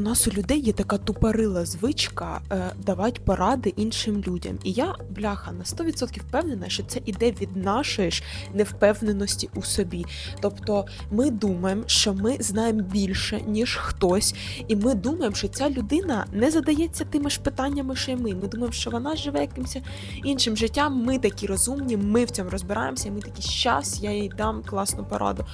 у нас у людей є така тупорила звичка е, давати поради іншим людям. І я, бляха, на 100% впевнена, що це іде від нашої ж невпевненості у собі. Тобто ми думаємо, що ми знаємо більше, ніж хтось, і ми думаємо, що ця людина не задається тими ж питаннями, що й ми. Ми думаємо, що вона живе якимось іншим життям. Ми такі розумні, ми в цьому розбираємося, і ми такі щас, я їй дам класну пораду.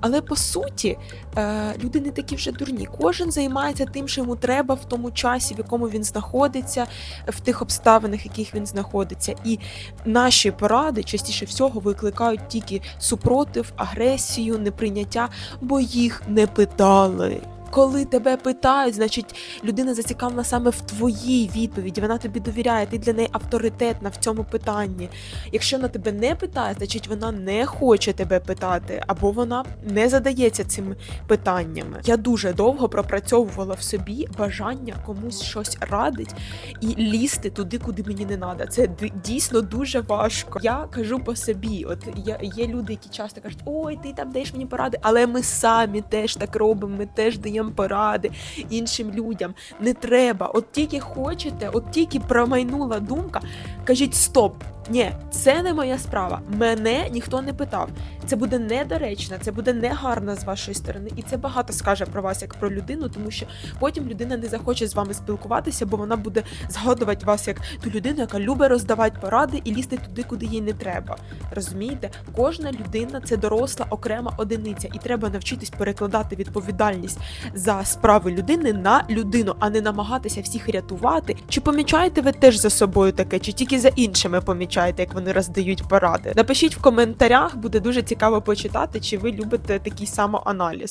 Але по суті, е, люди не такі вже дурні. Кожен займається тим, що йому треба в тому часі, в якому він знаходиться, в тих обставинах, в яких він знаходиться. І наші поради частіше всього викликають тільки супротив, агресію, неприйняття, бо їх не питали. Коли тебе питають, значить людина зацікавлена саме в твоїй відповіді. Вона тобі довіряє, ти для неї авторитетна в цьому питанні. Якщо вона тебе не питає, значить вона не хоче тебе питати, або вона не задається цими питаннями. Я дуже довго пропрацьовувала в собі бажання комусь щось радить і лізти туди, куди мені не треба. Це дійсно дуже важко. Я кажу по собі. От я, є люди, які часто кажуть, ой, ти там даєш мені поради, але ми самі теж так робимо, ми теж даємо поради іншим людям. Не треба. От тільки хочете, от тільки промайнула думка, кажіть стоп. Ні, це не моя справа. Мене ніхто не питав. Це буде недоречно, це буде негарно з вашої сторони, і це багато скаже про вас як про людину, тому що потім людина не захоче з вами спілкуватися, бо вона буде згадувати вас як ту людину, яка любить роздавати поради і лізти туди, куди їй не треба. Розумієте, кожна людина це доросла окрема одиниця, і треба навчитись перекладати відповідальність за справи людини на людину, а не намагатися всіх рятувати. Чи помічаєте ви теж за собою таке, чи тільки за іншими помічаєте, як вони роздають поради? Напишіть в коментарях, буде дуже цікаво почитати, чи ви любите такий самоаналіз.